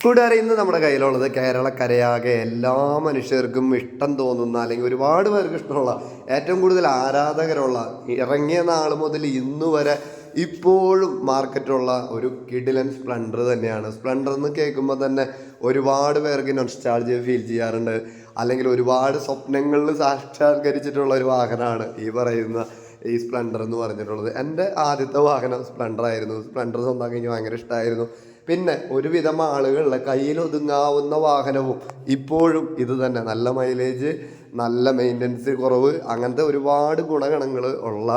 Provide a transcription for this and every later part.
കൂട്ടുകാരെ ഇന്ന് നമ്മുടെ കയ്യിലുള്ളത് കേരളക്കരയാകെ എല്ലാ മനുഷ്യർക്കും ഇഷ്ടം തോന്നുന്ന അല്ലെങ്കിൽ ഒരുപാട് പേർക്ക് ഇഷ്ടമുള്ള ഏറ്റവും കൂടുതൽ ആരാധകരുള്ള ഇറങ്ങിയ നാൾ മുതൽ ഇന്ന് വരെ ഇപ്പോഴും മാർക്കറ്റുള്ള ഒരു കിഡിലൻ സ്പ്ലെൻഡർ തന്നെയാണ്. സ്പ്ലെൻഡർ എന്ന് കേൾക്കുമ്പോൾ തന്നെ ഒരുപാട് പേർക്ക് നൊസ്റ്റാൾജിയ ഫീൽ ചെയ്യാറുണ്ട്. അല്ലെങ്കിൽ ഒരുപാട് സ്വപ്നങ്ങളിൽ സാക്ഷാത്കരിച്ചിട്ടുള്ള ഒരു വാഹനമാണ് ഈ പറയുന്ന ഈ സ്പ്ലെൻഡർ എന്ന് പറഞ്ഞിട്ടുള്ളത്. എന്റെ ആദ്യത്തെ വാഹനം സ്പ്ലെൻഡർ ആയിരുന്നു. സ്പ്ലെൻഡർ സ്വന്തമാക്കി എനിക്ക് ഭയങ്കര ഇഷ്ടമായിരുന്നു പിന്നെ ഒരുവിധം ആളുകളുടെ കയ്യിൽ ഒതുങ്ങാവുന്ന വാഹനവും ഇപ്പോഴും ഇത് തന്നെ. നല്ല മൈലേജ് നല്ല മെയിന്റനൻസ് കുറവ് അങ്ങനത്തെ ഒരുപാട് ഗുണഗണങ്ങൾ ഉള്ള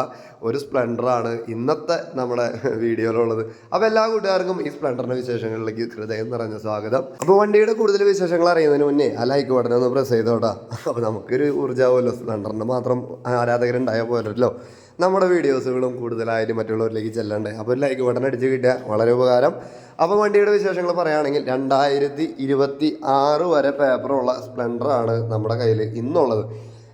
ഒരു സ്പ്ലെൻഡറാണ് ഇന്നത്തെ നമ്മുടെ വീഡിയോയിലുള്ളത്. അപ്പോൾ എല്ലാ കൂട്ടുകാർക്കും ഈ സ്പ്ലെൻഡറിന്റെ വിശേഷങ്ങളിലേക്ക് ഹൃദയം നിറഞ്ഞ സ്വാഗതം. അപ്പോൾ വണ്ടിയുടെ കൂടുതൽ വിശേഷങ്ങൾ അറിയുന്നതിന് മുന്നേ ആ ലൈക്ക് ബട്ടൺ ഒന്ന് പ്രസ് ചെയ്തോട്ടാ. അപ്പോൾ നമുക്കൊരു ഊർജാവുമല്ലോ സ്പ്ലെൻഡറിന് മാത്രം ആരാധകരുണ്ടായ പോലല്ലോ നമ്മുടെ വീഡിയോസുകളും കൂടുതലായിട്ട് മറ്റുള്ളവരിലേക്ക് ചെല്ലണ്ടേ? അപ്പോൾ ലൈക്ക് ബട്ടൺ അടിച്ച് കിട്ടുക. വളരെ ഉപകാരം. അപ്പോൾ വണ്ടിയുടെ വിശേഷങ്ങൾ പറയുകയാണെങ്കിൽ രണ്ടായിരത്തി ഇരുപത്തി ആറ് വരെ പേപ്പറുള്ള സ്പ്ലെൻഡറാണ് നമ്മുടെ കയ്യിൽ ഇന്നുള്ളത്.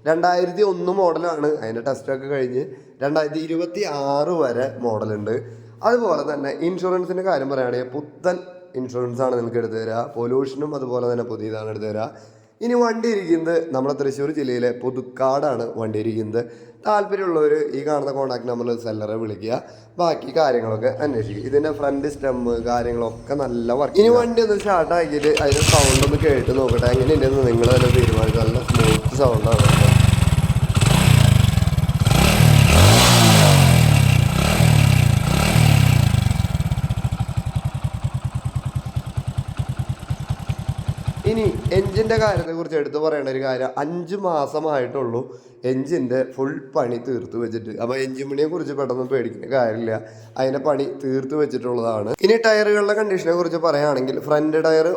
രണ്ടായിരത്തി ഒന്ന് മോഡലാണ് അതിന്റെ ടെസ്റ്റൊക്കെ കഴിഞ്ഞ് രണ്ടായിരത്തി ഇരുപത്തി ആറ് വരെ മോഡലുണ്ട് അതുപോലെ തന്നെ ഇൻഷുറൻസിന്റെ കാര്യം പറയുകയാണെങ്കിൽ പുത്തൻ ഇൻഷുറൻസ് ആണ് നിങ്ങൾക്ക് എടുത്തു തരിക പൊല്യൂഷനും അതുപോലെ തന്നെ പുതിയതാണ് എടുത്തു തരിക ഇനി വണ്ടി ഇരിക്കുന്നത് നമ്മുടെ തൃശ്ശൂർ ജില്ലയിലെ പുതുക്കാടാണ് വണ്ടി ഇരിക്കുന്നത് താല്പര്യമുള്ളവർ ഈ കാണുന്ന കോൺടാക്ട് നമ്പറിൽ സെല്ലറെ വിളിക്കുക. ബാക്കി കാര്യങ്ങളൊക്കെ അന്വേഷിക്കുക. ഇതിന്റെ ഫ്രണ്ട് സ്റ്റെമ്മ് കാര്യങ്ങളൊക്കെ നല്ല വർക്ക് ഇനി വണ്ടി ഒന്ന് സ്റ്റാർട്ട് ആക്കിയിട്ട് അതിന്റെ സൗണ്ട് ഒന്ന് കേട്ട് നോക്കട്ടെ. എങ്ങനെയുണ്ടെന്ന് നിങ്ങൾ തന്നെ തീരുമാനിച്ചു നല്ല സ്മൂത്ത് സൗണ്ടാണ് ഇനി എൻജിന്റെ കാര്യത്തെക്കുറിച്ച് എടുത്തു പറയേണ്ട ഒരു കാര്യം അഞ്ച് മാസമായിട്ടുള്ളൂ എൻജിന്റെ ഫുൾ പണി തീർത്ത് വെച്ചിട്ട്. അപ്പോൾ എൻജിൻ പണിയെ കുറിച്ച് പെട്ടെന്ന് പേടിക്കേണ്ട കാര്യമില്ല. അതിന്റെ പണി തീർത്ത് വെച്ചിട്ടുള്ളതാണ്. ഇനി ടയറുകളുടെ കണ്ടീഷനെ കുറിച്ച് പറയുകയാണെങ്കിൽ ഫ്രണ്ട് ടയർ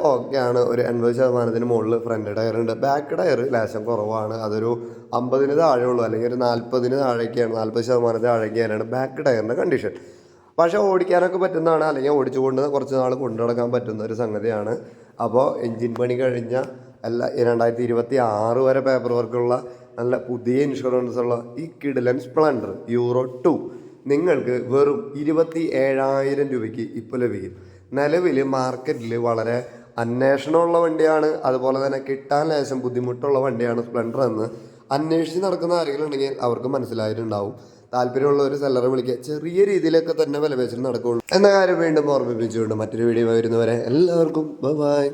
ആണ്. ഒരു എൺപത് ശതമാനത്തിന് മുകളിൽ ഫ്രണ്ട് ടയർ ഉണ്ട്. ബാക്ക് ടയർ ലേശം കുറവാണ്. അതൊരു അമ്പതിന് താഴെ ഉള്ളൂ. അല്ലെങ്കിൽ ഒരു നാൽപ്പതിന് താഴേക്കാണ്. നാൽപ്പത് ശതമാനത്തിന് താഴേക്കാണ് ബാക്ക് ടയറിന്റെ കണ്ടീഷൻ പക്ഷേ ഓടിക്കാനൊക്കെ പറ്റുന്നതാണ്. അല്ലെങ്കിൽ ഓടിച്ചുകൊണ്ട് കുറച്ച് നാൾ കൊണ്ടു നടക്കാൻ പറ്റുന്ന ഒരു സംഗതിയാണ്. അപ്പോൾ എൻജിൻ പണി കഴിഞ്ഞ എല്ലാ രണ്ടായിരത്തി ഇരുപത്തി ആറ് വരെ പേപ്പർ വർക്കുള്ള നല്ല പുതിയ ഇൻഷുറൻസ് ഉള്ള ഈ കിഡിലൻ സ്പ്ലൻഡർ യൂറോ ടു നിങ്ങൾക്ക് വെറും ഇരുപത്തി ഏഴായിരം രൂപയ്ക്ക് ഇപ്പോൾ ലഭിക്കും. നിലവിൽ മാർക്കറ്റിൽ വളരെ അന്വേഷണമുള്ള വണ്ടിയാണ്. അതുപോലെ തന്നെ കിട്ടാൻ ലേശം ബുദ്ധിമുട്ടുള്ള വണ്ടിയാണ് സ്പ്ലെൻഡർ എന്ന് അന്വേഷിച്ച് നടക്കുന്ന ആരെങ്കിലും ഉണ്ടെങ്കിൽ അവർക്ക് മനസ്സിലായിട്ടുണ്ടാവും. താല്പര്യമുള്ള ഒരു സെല്ലറെ വിളിക്കുക. ചെറിയ രീതിയിലൊക്കെ തന്നെ വില നടക്കുകയുള്ളൂ എന്ന കാര്യം വീണ്ടും ഓർമ്മിപ്പിച്ചുകൊണ്ട് മറ്റൊരു വീഡിയോ വരുന്നവരെ എല്ലാവർക്കും ബൈ